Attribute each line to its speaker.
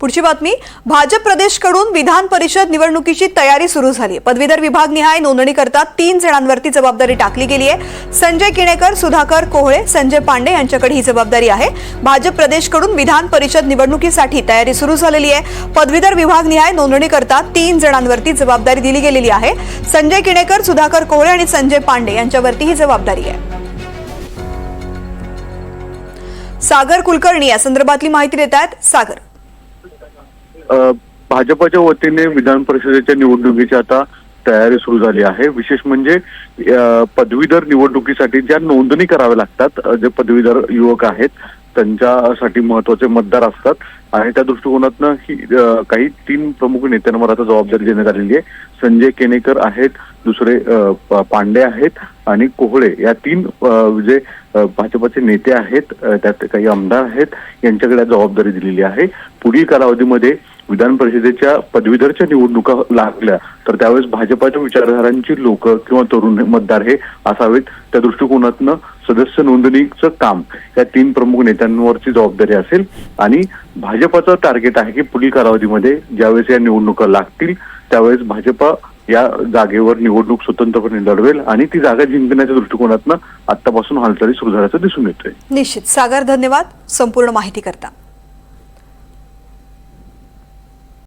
Speaker 1: पुढची बातमी भाजप प्रदेशकडून विधान परिषद निवडणुकीची तयारी सुरू झाली. पदवीधर विभागनिहाय नोंदणी करता तीन जणांवरती जबाबदारी टाकली गेली आहे संजय किणेकर सुधाकर कोहळे संजय पांडे यांच्याकडे ही जबाबदारी आहे. भाजप प्रदेशकडून विधान परिषद निवडणुकीसाठी तयारी सुरू झालेली आहे. पदवीधर विभागनिहाय नोंदणी करता तीन जणांवरती जबाबदारी दिली गेलेली आहे. संजय किणेकर सुधाकर कोहळे आणि संजय पांडे यांच्यावरती ही जबाबदारी आहे. सागर कुलकर्णी या संदर्भातली माहिती देत आहेत सागर.
Speaker 2: भाजपच्या वतीने विधान परिषदेच्या निवडणुकीची आता तयारी सुरू झाली आहे. विशेष म्हणजे पदवीधर निवडणुकीसाठी ज्या नोंदणी कराव्या लागतात जे पदवीधर युवक आहेत त्यांच्यासाठी महत्त्वाचे मतदार असतात. आणि त्या दृष्टिकोनातनं ही काही तीन प्रमुख नेत्यांवर आता जबाबदारी देण्यात आलेली आहे. संजय केनेकर आहेत दुसरे पांडे आहेत आणि कोहळे या तीन जे भाजपचे नेते आहेत त्यात काही आमदार आहेत यांच्याकडे जबाबदारी दिलेली आहे. पुढील कालावधीमध्ये विधान परिषदेच्या पदवीधरच्या निवडणुका लागल्या तर त्यावेळेस भाजपाच्या विचारधारांची लोक किंवा तरुण मतदार हे असावेत. त्या दृष्टिकोनातनं सदस्य नोंदणीचं काम या तीन प्रमुख नेत्यांवरची जबाबदारी असेल. आणि भाजपाचं टार्गेट आहे की पुढील कालावधीमध्ये ज्यावेळेस या निवडणुका लागतील त्यावेळेस भाजपा या जागेवर निवडणूक स्वतंत्रपणे लढवेल आणि ती जागा जिंकण्याच्या दृष्टिकोनातनं आतापासून हालचाली सुरू झाल्याचं दिसून येतोय.
Speaker 1: निश्चित. सागर धन्यवाद. संपूर्ण माहिती करता